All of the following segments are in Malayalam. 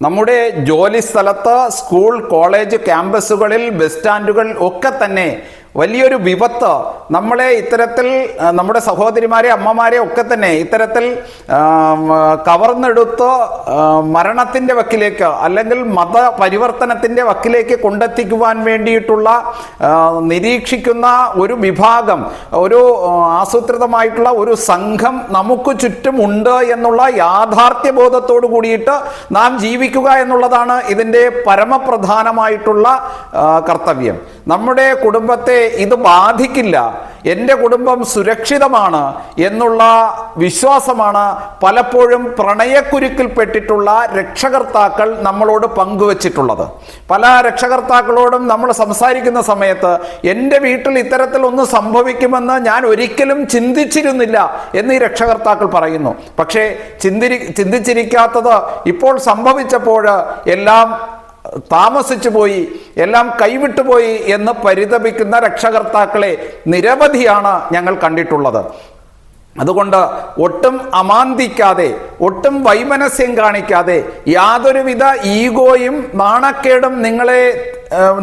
നമ്മുടെ ജോലി സ്ഥലത്ത് സ്കൂൾ കോളേജ് ക്യാമ്പസുകളിൽ ബസ് സ്റ്റാൻഡുകൾ ഒക്കെ തന്നെ വലിയൊരു വിപത്ത്. നമ്മളെ ഇത്തരത്തിൽ നമ്മുടെ സഹോദരിമാരെ അമ്മമാരെ ഒക്കെ തന്നെ ഇത്തരത്തിൽ കവർന്നെടുത്ത് മരണത്തിന്റെ വക്കിലേക്ക് അല്ലെങ്കിൽ മത പരിവർത്തനത്തിന്റെ വക്കിലേക്ക് കൊണ്ടെത്തിക്കുവാൻ വേണ്ടിയിട്ടുള്ള നിരീക്ഷിക്കുന്ന ഒരു വിഭാഗം ഒരു ആസൂത്രിതമായിട്ടുള്ള ഒരു സംഘം നമുക്ക് ചുറ്റുമുണ്ട് എന്നുള്ള യാഥാർത്ഥ്യ ബോധത്തോടു കൂടിയിട്ട് നാം ജീവിക്കുക എന്നുള്ളതാണ് ഇതിന്റെ പരമപ്രധാനമായിട്ടുള്ള കർത്തവ്യം. നമ്മുടെ കുടുംബത്തെ ഇത് ബാധിക്കില്ല. എന്റെ കുടുംബം സുരക്ഷിതമാണ് എന്നുള്ള വിശ്വാസമാണ് പലപ്പോഴും പ്രണയക്കുരുക്കിൽപ്പെട്ടിട്ടുള്ള രക്ഷകർത്താക്കൾ നമ്മളോട് പങ്കുവച്ചിട്ടുള്ളത്. പല രക്ഷകർത്താക്കളോടും നമ്മൾ സംസാരിക്കുന്ന സമയത്ത് എന്റെ വീട്ടിൽ ഇത്തരത്തിൽ ഒന്നും സംഭവിക്കുമെന്ന് ഞാൻ ഒരിക്കലും ചിന്തിച്ചിരുന്നില്ല എന്ന് ഈ രക്ഷകർത്താക്കൾ പറയുന്നു. പക്ഷേ ചിന്തിരി ചിന്തിച്ചിരിക്കാത്തത് ഇപ്പോൾ സംഭവിച്ചപ്പോൾ എല്ലാം താമസിച്ചു പോയി എല്ലാം കൈവിട്ടുപോയി എന്ന് പരിതപിക്കുന്ന രക്ഷകർത്താക്കളെ നിരവധിയാണ് ഞങ്ങൾ കണ്ടിട്ടുള്ളത്. അതുകൊണ്ട് ഒട്ടും അമാന്തിക്കാതെ ഒട്ടും വൈമനസ്യം കാണിക്കാതെ യാതൊരുവിധ ഈഗോയും നാണക്കേടും നിങ്ങളെ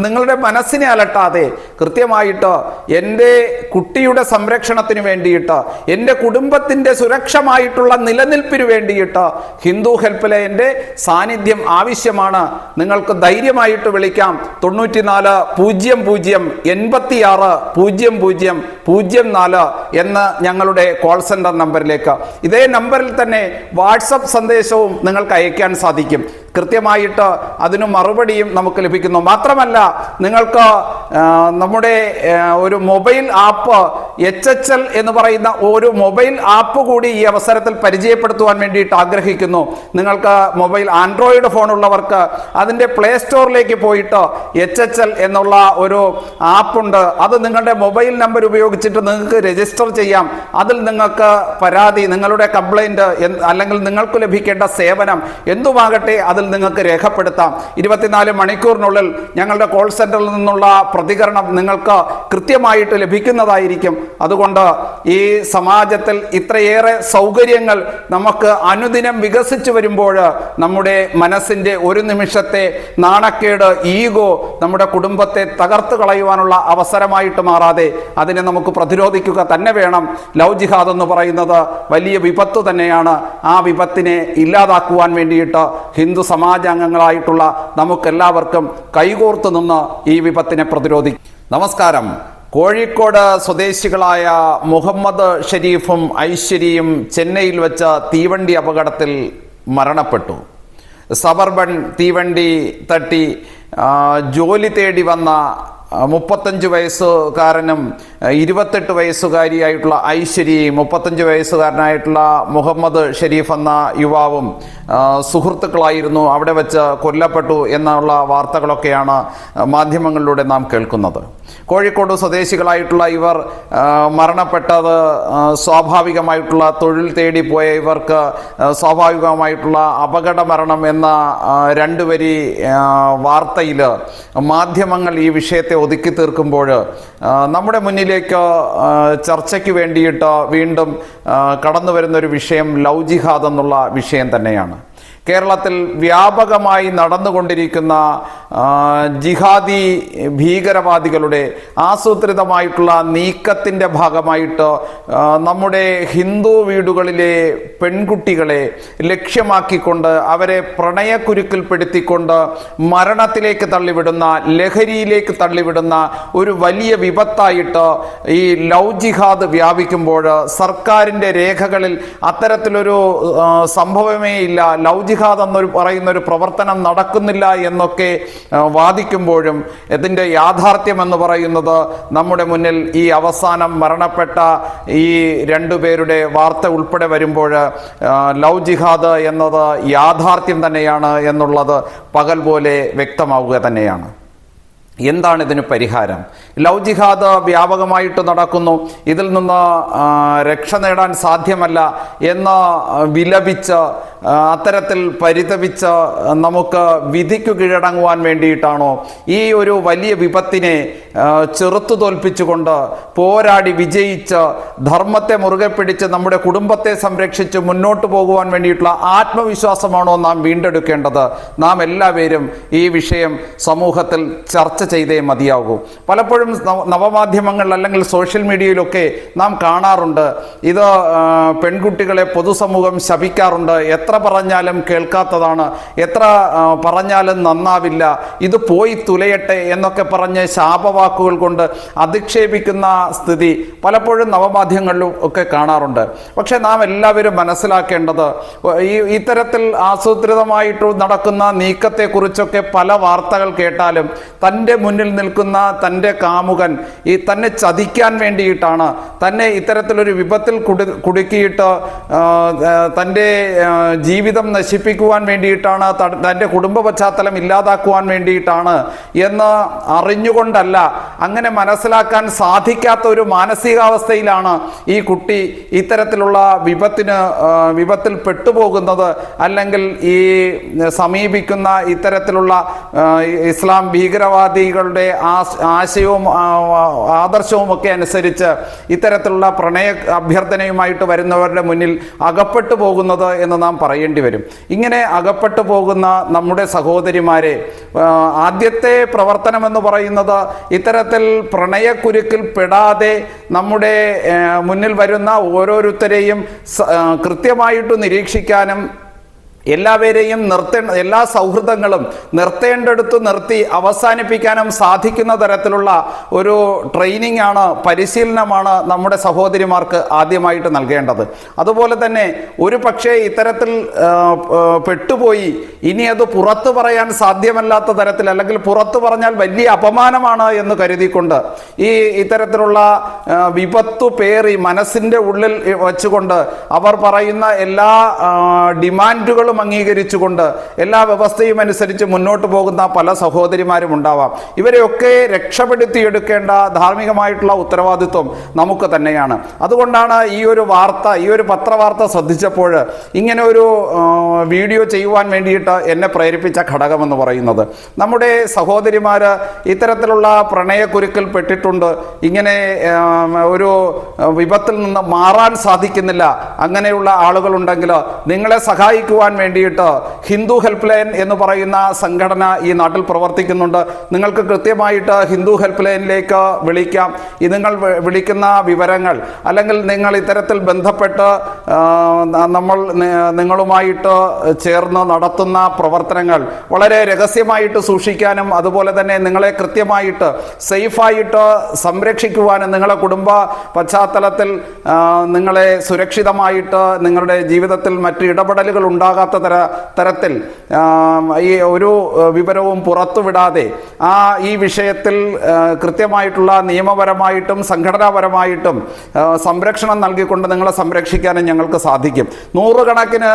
നിങ്ങളുടെ മനസ്സിനെ അലട്ടാതെ കൃത്യമായിട്ട് എന്റെ കുട്ടിയുടെ സംരക്ഷണത്തിന് വേണ്ടിയിട്ട് എന്റെ കുടുംബത്തിന്റെ സുരക്ഷമായിട്ടുള്ള നിലനിൽപ്പിന് വേണ്ടിയിട്ട് ഹിന്ദു ഹെൽപ്പിലെ എന്റെ സാന്നിധ്യം ആവശ്യമാണ്. നിങ്ങൾക്ക് ധൈര്യമായിട്ട് വിളിക്കാം. തൊണ്ണൂറ്റിനാല് പൂജ്യം പൂജ്യം എൺപത്തിയാറ് പൂജ്യം പൂജ്യം പൂജ്യം നാല് എന്ന് ഞങ്ങളുടെ കോൾ സെന്റർ നമ്പറിലേക്ക് ഇതേ നമ്പറിൽ തന്നെ വാട്സപ്പ് സന്ദേശവും നിങ്ങൾക്ക് അയക്കാൻ സാധിക്കും. കൃത്യമായിട്ട് അതിന് മറുപടിയും നമുക്ക് ലഭിക്കുന്നു. മാത്രമല്ല നിങ്ങൾക്ക് നമ്മുടെ ഒരു mobile app H H L എന്ന് പറയുന്ന ഒരു മൊബൈൽ ആപ്പ് കൂടി ഈ അവസരത്തിൽ പരിചയപ്പെടുത്തുവാൻ വേണ്ടിയിട്ട് ആഗ്രഹിക്കുന്നു. നിങ്ങൾക്ക് മൊബൈൽ ആൻഡ്രോയിഡ് ഫോൺ ഉള്ളവർക്ക് അതിന്റെ പ്ലേ സ്റ്റോറിലേക്ക് പോയിട്ട് എച്ച് എച്ച് എൽ എന്നുള്ള ഒരു ആപ്പുണ്ട്. അത് നിങ്ങളുടെ മൊബൈൽ നമ്പർ ഉപയോഗിച്ചിട്ട് നിങ്ങൾക്ക് രജിസ്റ്റർ ചെയ്യാം. അതിൽ നിങ്ങൾക്ക് പരാതി നിങ്ങളുടെ കംപ്ലൈന്റ് അല്ലെങ്കിൽ നിങ്ങൾക്ക് ലഭിക്കേണ്ട സേവനം എന്തുമാകട്ടെ അതിൽ നിങ്ങൾക്ക് രേഖപ്പെടുത്താം. ഇരുപത്തിനാല് മണിക്കൂറിനുള്ളിൽ ഞങ്ങളുടെ കോൾ സെന്ററിൽ നിന്നുള്ള പ്രതികരണം നിങ്ങൾക്ക് കൃത്യമായിട്ട് ലഭിക്കുന്നതായിരിക്കും. അതുകൊണ്ട് ഈ സമാജത്തിൽ ഇത്രയേറെ സൗകര്യങ്ങൾ നമുക്ക് അനുദിനം വികസിച്ചു വരുമ്പോൾ നമ്മുടെ മനസ്സിന്റെ ഒരു നിമിഷത്തെ നാണക്കേട് ഈഗോ നമ്മുടെ കുടുംബത്തെ തകർത്ത് കളയുവാനുള്ള അവസരമായിട്ട് മാറാതെ അതിനെ നമുക്ക് പ്രതിരോധിക്കുക തന്നെ വേണം. ലവ് ജിഹാദ് എന്ന് പറയുന്നത് വലിയ വിപത്ത് തന്നെയാണ്. ആ വിപത്തിനെ ഇല്ലാതാക്കുവാൻ വേണ്ടിയിട്ട് ഹിന്ദു സമാജാംഗങ്ങളായിട്ടുള്ള നമുക്കെല്ലാവർക്കും കൈകോർത്ത് നിന്ന് ഈ വിപത്തിനെ പ്രതിരോധിക്കും നമസ്കാരം. കോഴിക്കോട് സ്വദേശികളായ മുഹമ്മദ് ഷരീഫും ഐശ്വര്യയും ചെന്നൈയിൽ വെച്ച തീവണ്ടി അപകടത്തിൽ മരണപ്പെട്ടു. സബർബൺ തീവണ്ടി തട്ടി ജോലി തേടി വന്ന മുപ്പത്തഞ്ച് വയസ്സുകാരനും ഇരുപത്തെട്ട് വയസ്സുകാരിയായിട്ടുള്ള ഐശ്വര്യയും മുപ്പത്തഞ്ച് വയസ്സുകാരനായിട്ടുള്ള മുഹമ്മദ് ഷെരീഫ് എന്ന യുവാവും സുഹൃത്തുക്കളായിരുന്നു അവിടെ വെച്ച് കൊല്ലപ്പെട്ടു എന്നുള്ള വാർത്തകളൊക്കെയാണ് മാധ്യമങ്ങളിലൂടെ നാം കേൾക്കുന്നത്. കോഴിക്കോട് സ്വദേശികളായിട്ടുള്ള ഇവർ മരണപ്പെട്ടത് സ്വാഭാവികമായിട്ടുള്ള തൊഴിൽ തേടി പോയ ഇവർക്ക് സ്വാഭാവികമായിട്ടുള്ള അപകട മരണം എന്ന രണ്ടുവരി വരി വാർത്തയിൽ മാധ്യമങ്ങൾ ഈ വിഷയത്തെ ഒതുക്കി തീർക്കുമ്പോൾ നമ്മുടെ മുന്നിലേക്ക് ചർച്ചയ്ക്ക് വേണ്ടിയിട്ട് വീണ്ടും കടന്നു വരുന്ന ഒരു വിഷയം ലവ് ജിഹാദ് എന്നുള്ള വിഷയം തന്നെയാണ്. കേരളത്തിൽ വ്യാപകമായി നടന്നുകൊണ്ടിരിക്കുന്ന ജിഹാദി ഭീകരവാദികളുടെ ആസൂത്രിതമായിട്ടുള്ള നീക്കത്തിന്റെ ഭാഗമായിട്ട് നമ്മുടെ ഹിന്ദു വീടുകളിലെ പെൺകുട്ടികളെ ലക്ഷ്യമാക്കിക്കൊണ്ട് അവരെ പ്രണയക്കുരുക്കിൽപ്പെടുത്തിക്കൊണ്ട് മരണത്തിലേക്ക് തള്ളിവിടുന്ന ലഹരിയിലേക്ക് തള്ളിവിടുന്ന ഒരു വലിയ വിപത്തായിട്ട് ഈ ലവ് ജിഹാദ് വ്യാപിക്കുമ്പോൾ സർക്കാരിന്റെ രേഖകളിൽ അത്തരത്തിലൊരു സംഭവമേ ഇല്ല. ലവ് ജിഹാദ് എന്നൊരു പറയുന്ന ഒരു പ്രവർത്തനം നടക്കുന്നില്ല എന്നൊക്കെ വാദിക്കുമ്പോഴും ഇതിന്റെ യാഥാർത്ഥ്യം എന്ന് പറയുന്നത് നമ്മുടെ മുന്നിൽ ഈ അവസാനം മരണപ്പെട്ട ഈ രണ്ടു പേരുടെ വാർത്ത ഉൾപ്പെടെ വരുമ്പോൾ ലവ് ജിഹാദ് എന്നത് യാഥാർത്ഥ്യം തന്നെയാണ് എന്നുള്ളത് പകൽ പോലെ വ്യക്തമാവുക തന്നെയാണ്. എന്താണ് ഇതിന് പരിഹാരം? ലവ് ജിഹാദ് വ്യാപകമായിട്ട് നടക്കുന്നു. ഇതിൽ നിന്ന് രക്ഷ നേടാൻ സാധ്യമല്ല എന്ന് വിലപിച്ച് അത്തരത്തിൽ പരിതപിച്ച് നമുക്ക് വിധിക്കു കീഴടങ്ങുവാൻ വേണ്ടിയിട്ടാണോ ഈ ഒരു വലിയ വിപത്തിനെ ചെറുത്തു തോൽപ്പിച്ചുകൊണ്ട് പോരാടി വിജയിച്ച് ധർമ്മത്തെ മുറുകെ പിടിച്ച് നമ്മുടെ കുടുംബത്തെ സംരക്ഷിച്ച് മുന്നോട്ട് പോകുവാൻ വേണ്ടിയിട്ടുള്ള ആത്മവിശ്വാസമാണോ നാം വീണ്ടെടുക്കേണ്ടത്? നാം എല്ലാവരും ഈ വിഷയം സമൂഹത്തിൽ ചർച്ച ചെയ്തേ മതിയാകൂ. പലപ്പോഴും നവമാധ്യമങ്ങളിൽ അല്ലെങ്കിൽ സോഷ്യൽ മീഡിയയിലൊക്കെ നാം കാണാറുണ്ട്. ഇത് പെൺകുട്ടികളെ പൊതുസമൂഹം ശപിക്കാറുണ്ട്. എത്ര പറഞ്ഞാലും കേൾക്കാത്തതാണ്. എത്ര പറഞ്ഞാലും നന്നാവില്ല. ഇത് പോയി തുലയട്ടെ എന്നൊക്കെ പറഞ്ഞ് ശാപവാക്കുകൾ കൊണ്ട് അധിക്ഷേപിക്കുന്ന സ്ഥിതി പലപ്പോഴും നവമാധ്യമങ്ങളിലും ഒക്കെ കാണാറുണ്ട്. പക്ഷേ നാം എല്ലാവരും മനസ്സിലാക്കേണ്ടത് ഈ ഇത്തരത്തിൽ ആസൂത്രിതമായിട്ട് നടക്കുന്ന നീക്കത്തെക്കുറിച്ചൊക്കെ പല വാർത്തകൾ കേട്ടാലും തന്റെ മുന്നിൽ നിൽക്കുന്ന തന്റെ കാമുകൻ ഈ തന്നെ ചതിക്കാൻ വേണ്ടിയിട്ടാണ് തന്നെ ഇത്തരത്തിലൊരു വിപത്തിൽ കുടി കുടുക്കിയിട്ട് തന്റെ ജീവിതം നശിപ്പിക്കുവാൻ വേണ്ടിയിട്ടാണ് തന്റെ കുടുംബ പശ്ചാത്തലം ഇല്ലാതാക്കുവാൻ വേണ്ടിയിട്ടാണ് എന്ന് അറിഞ്ഞുകൊണ്ടല്ല അങ്ങനെ മനസ്സിലാക്കാൻ സാധിക്കാത്ത ഒരു മാനസികാവസ്ഥയിലാണ് ഈ കുട്ടി ഇത്തരത്തിലുള്ള വിപത്തിന് വിപത്തിൽ പെട്ടുപോകുന്നത്. അല്ലെങ്കിൽ ഈ സമീപിക്കുന്ന ഇത്തരത്തിലുള്ള ഇസ്ലാം ഭീകരവാദികളുടെ ആശയവും ആദർശവും ഒക്കെ അനുസരിച്ച് ഇത്തരത്തിലുള്ള പ്രണയ അഭ്യർത്ഥനയുമായിട്ട് വരുന്നവരുടെ മുന്നിൽ അകപ്പെട്ടു പോകുന്നത് എന്ന് നാം പറയേണ്ടി വരും. ഇങ്ങനെ അകപ്പെട്ടു പോകുന്ന നമ്മുടെ സഹോദരിമാരെ ആദ്യത്തെ പ്രവർത്തനം എന്ന് പറയുന്നത് ഇത്തരത്തിൽ പ്രണയക്കുരുക്കിൽ പെടാതെ നമ്മുടെ മുന്നിൽ വരുന്ന ഓരോരുത്തരെയും കൃത്യമായിട്ട് നിരീക്ഷിക്കാനും എല്ലാവരെയും നിർത്തേ എല്ലാ സൗഹൃദങ്ങളും നിർത്തേണ്ടടുത്ത് നിർത്തി അവസാനിപ്പിക്കാനും സാധിക്കുന്ന തരത്തിലുള്ള ഒരു ട്രെയിനിങ് ആണ് പരിശീലനമാണ് നമ്മുടെ സഹോദരിമാർക്ക് ആദ്യമായിട്ട് നൽകേണ്ടത്. അതുപോലെ തന്നെ ഒരു പക്ഷേ ഇത്തരത്തിൽ പെട്ടുപോയി ഇനി അത് പുറത്തു പറയാൻ സാധ്യമല്ലാത്ത തരത്തിൽ അല്ലെങ്കിൽ പുറത്തു പറഞ്ഞാൽ വലിയ അപമാനമാണ് എന്ന് കരുതിക്കൊണ്ട് ഈ ഇത്തരത്തിലുള്ള വിപത്തു പേറി മനസ്സിന്റെ ഉള്ളിൽ വെച്ചുകൊണ്ട് അവർ പറയുന്ന എല്ലാ ആ, ഡിമാൻഡുകളും അംഗീകരിച്ചുകൊണ്ട് എല്ലാ വ്യവസ്ഥയും അനുസരിച്ച് മുന്നോട്ട് പോകുന്ന പല സഹോദരിമാരും ഉണ്ടാവാം. ഇവരെയൊക്കെ രക്ഷപ്പെടുത്തിയെടുക്കേണ്ട ധാർമ്മികമായിട്ടുള്ള ഉത്തരവാദിത്വം നമുക്ക് തന്നെയാണ്. അതുകൊണ്ടാണ് ഈ ഒരു വാർത്ത ഈ ഒരു പത്രവാർത്ത ശ്രദ്ധിച്ചപ്പോൾ ഇങ്ങനെ ഒരു വീഡിയോ ചെയ്യുവാൻ വേണ്ടിയിട്ട് എന്നെ പ്രേരിപ്പിച്ച ഘടകമെന്ന് പറയുന്നത്. നമ്മുടെ സഹോദരിമാർ ഇത്തരത്തിലുള്ള പ്രണയക്കുരുക്കിൽ പെട്ടിട്ടുണ്ട്. ഇങ്ങനെ ഒരു വിപത്തിൽ നിന്ന് മാറാൻ സാധിക്കുന്നില്ല. അങ്ങനെയുള്ള ആളുകളുണ്ടെങ്കിൽ നിങ്ങളെ സഹായിക്കുവാൻ വേണ്ടിയിട്ട് ഹിന്ദു ഹെൽപ്പ് ലൈൻ എന്ന് പറയുന്ന സംഘടന ഈ നാട്ടിൽ പ്രവർത്തിക്കുന്നുണ്ട്. നിങ്ങൾക്ക് കൃത്യമായിട്ട് ഹിന്ദു ഹെൽപ്പ് ലൈനിലേക്ക് വിളിക്കാം. ഇത് നിങ്ങൾ വിളിക്കുന്ന വിവരങ്ങൾ അല്ലെങ്കിൽ നിങ്ങൾ ഇത്തരത്തിൽ ബന്ധപ്പെട്ട് നമ്മൾ നിങ്ങളുമായിട്ട് ചേർന്ന് നടത്തുന്ന പ്രവർത്തനങ്ങൾ വളരെ രഹസ്യമായിട്ട് സൂക്ഷിക്കാനും അതുപോലെ തന്നെ നിങ്ങളെ കൃത്യമായിട്ട് സേഫായിട്ട് സംരക്ഷിക്കുവാനും നിങ്ങളെ കുടുംബ പശ്ചാത്തലത്തിൽ നിങ്ങളെ സുരക്ഷിതമായിട്ട് നിങ്ങളുടെ ജീവിതത്തിൽ മറ്റ് ഇടപെടലുകൾ ഉണ്ടാകാത്ത തര തരത്തിൽ ഈ ഒരു വിവരവും പുറത്തുവിടാതെ ആ ഈ വിഷയത്തിൽ കൃത്യമായിട്ടുള്ള നിയമപരമായിട്ടും സംഘടനാപരമായിട്ടും സംരക്ഷണം നൽകിക്കൊണ്ട് നിങ്ങളെ സംരക്ഷിക്കാനും ഞങ്ങൾക്ക് സാധിക്കും. നൂറുകണക്കിന്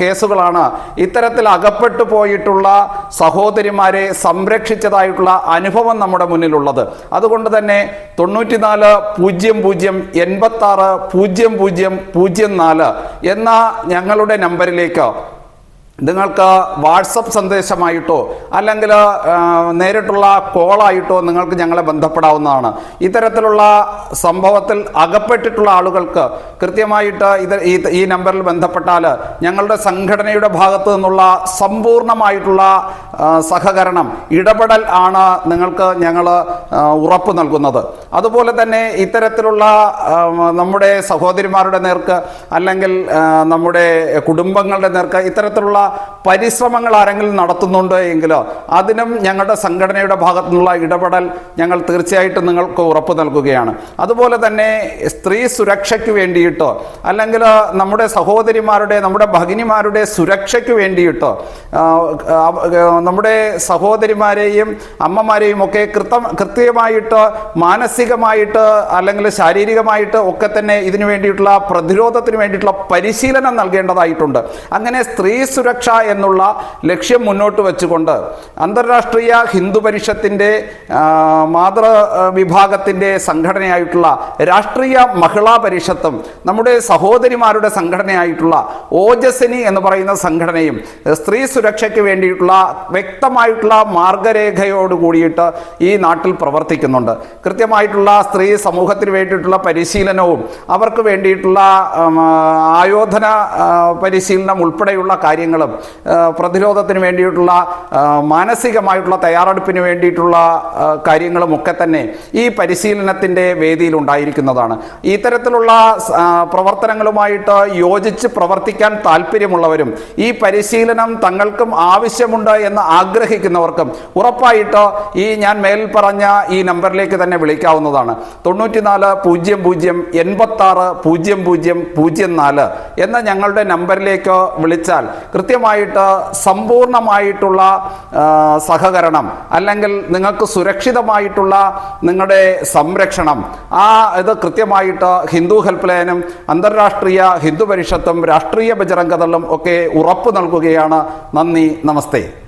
കേസുകളാണ് ഇത്തരത്തിൽ അകപ്പെട്ടു പോയിട്ടുള്ള സഹോദരിമാരെ സംരക്ഷിച്ചതായിട്ടുള്ള അനുഭവം നമ്മുടെ മുന്നിലുള്ളത്. അതുകൊണ്ട് തന്നെ തൊണ്ണൂറ്റിനാല് പൂജ്യം പൂജ്യം എൺപത്തി ആറ് പൂജ്യം പൂജ്യം പൂജ്യം നാല് എന്ന ഞങ്ങളുടെ നമ്പറിലേക്ക് നിങ്ങൾക്ക് വാട്സപ്പ് സന്ദേശമായിട്ടോ അല്ലെങ്കിൽ നേരിട്ടുള്ള കോളായിട്ടോ നിങ്ങൾക്ക് ഞങ്ങളെ ബന്ധപ്പെടാവുന്നതാണ്. ഇത്തരത്തിലുള്ള സംഭവത്തിൽ അകപ്പെട്ടിട്ടുള്ള ആളുകൾക്ക് കൃത്യമായിട്ട് ഇത് ഈ ഈ നമ്പറിൽ ബന്ധപ്പെട്ടാൽ ഞങ്ങളുടെ സംഘടനയുടെ ഭാഗത്ത് നിന്നുള്ള സമ്പൂർണമായിട്ടുള്ള സഹകരണം ഇടപെടൽ ആണ് നിങ്ങൾക്ക് ഞങ്ങൾ ഉറപ്പ് നൽകുന്നത്. അതുപോലെ തന്നെ ഇത്തരത്തിലുള്ള നമ്മുടെ സഹോദരിമാരുടെ നേർക്ക് അല്ലെങ്കിൽ നമ്മുടെ കുടുംബങ്ങളുടെ നേർക്ക് ഇത്തരത്തിലുള്ള 우리가 പരിശ്രമങ്ങൾ ആരെങ്കിലും നടത്തുന്നുണ്ടോ എങ്കിൽ അതിനും ഞങ്ങളുടെ സംഘടനയുടെ ഭാഗത്തു നിന്നുള്ള ഇടപെടൽ ഞങ്ങൾ തീർച്ചയായിട്ടും നിങ്ങൾക്ക് ഉറപ്പ് നൽകുകയാണ്. അതുപോലെ തന്നെ സ്ത്രീ സുരക്ഷയ്ക്ക് വേണ്ടിയിട്ടോ അല്ലെങ്കിൽ നമ്മുടെ സഹോദരിമാരുടെ നമ്മുടെ ഭഗിനിമാരുടെ സുരക്ഷയ്ക്ക് വേണ്ടിയിട്ടോ നമ്മുടെ സഹോദരിമാരെയും അമ്മമാരെയും ഒക്കെ കൃത്യം കൃത്യമായിട്ട് മാനസികമായിട്ട് അല്ലെങ്കിൽ ശാരീരികമായിട്ട് ഒക്കെ തന്നെ ഇതിനു വേണ്ടിയിട്ടുള്ള പ്രതിരോധത്തിന് വേണ്ടിയിട്ടുള്ള പരിശീലനം നൽകേണ്ടതായിട്ടുണ്ട്. അങ്ങനെ സ്ത്രീ സുരക്ഷ എന്നുള്ള ലക്ഷ്യം മുന്നോട്ട് വെച്ചുകൊണ്ട് അന്താരാഷ്ട്രീയ ഹിന്ദു പരിഷത്തിന്റെ മാതൃ വിഭാഗത്തിന്റെ സംഘടനയായിട്ടുള്ള രാഷ്ട്രീയ മഹിളാ പരിഷത്തും നമ്മുടെ സഹോദരിമാരുടെ സംഘടനയായിട്ടുള്ള ഓജസിനി എന്ന് പറയുന്ന സംഘടനയും സ്ത്രീ സുരക്ഷയ്ക്ക് വേണ്ടിയിട്ടുള്ള വ്യക്തമായിട്ടുള്ള മാർഗരേഖയോട് കൂടിയിട്ട് ഈ നാട്ടിൽ പ്രവർത്തിക്കുന്നുണ്ട്. കൃത്യമായിട്ടുള്ള സ്ത്രീ സമൂഹത്തിന് വേണ്ടിയിട്ടുള്ള പരിശീലനവും അവർക്ക് വേണ്ടിയിട്ടുള്ള ആയോധന പരിശീലനം ഉൾപ്പെടെയുള്ള കാര്യങ്ങളും പ്രതിരോധത്തിന് വേണ്ടിയിട്ടുള്ള മാനസികമായിട്ടുള്ള തയ്യാറെടുപ്പിന് വേണ്ടിയിട്ടുള്ള കാര്യങ്ങളുമൊക്കെ തന്നെ ഈ പരിശീലനത്തിന്റെ വേദിയിൽ ഉണ്ടായിരിക്കുന്നതാണ്. ഇത്തരത്തിലുള്ള പ്രവർത്തനങ്ങളുമായിട്ട് യോജിച്ച് പ്രവർത്തിക്കാൻ താല്പര്യമുള്ളവരും ഈ പരിശീലനം തങ്ങൾക്കും ആവശ്യമുണ്ട് എന്ന് ആഗ്രഹിക്കുന്നവർക്കും ഉറപ്പായിട്ട് ഈ ഞാൻ മേൽ പറഞ്ഞ ഈ നമ്പറിലേക്ക് തന്നെ വിളിക്കാവുന്നതാണ്. തൊണ്ണൂറ്റിനാല് പൂജ്യം പൂജ്യം എൺപത്തി ആറ് പൂജ്യം പൂജ്യം പൂജ്യം നാല് എന്ന ഞങ്ങളുടെ നമ്പറിലേക്ക് വിളിച്ചാൽ കൃത്യമായിട്ട് സമ്പൂർണമായിട്ടുള്ള സഹകരണം അല്ലെങ്കിൽ നിങ്ങൾക്ക് സുരക്ഷിതമായിട്ടുള്ള നിങ്ങളുടെ സംരക്ഷണം. ആ ഇത് കൃത്യമായിട്ട് ഹിന്ദു ഹെൽപ്പ് ലൈനും അന്താരാഷ്ട്രീയ ഹിന്ദു പരിഷത്തും രാഷ്ട്രീയ ബജറംഗതളും ഒക്കെ ഉറപ്പ് നൽകുകയാണ്. നന്ദി നമസ്തേ.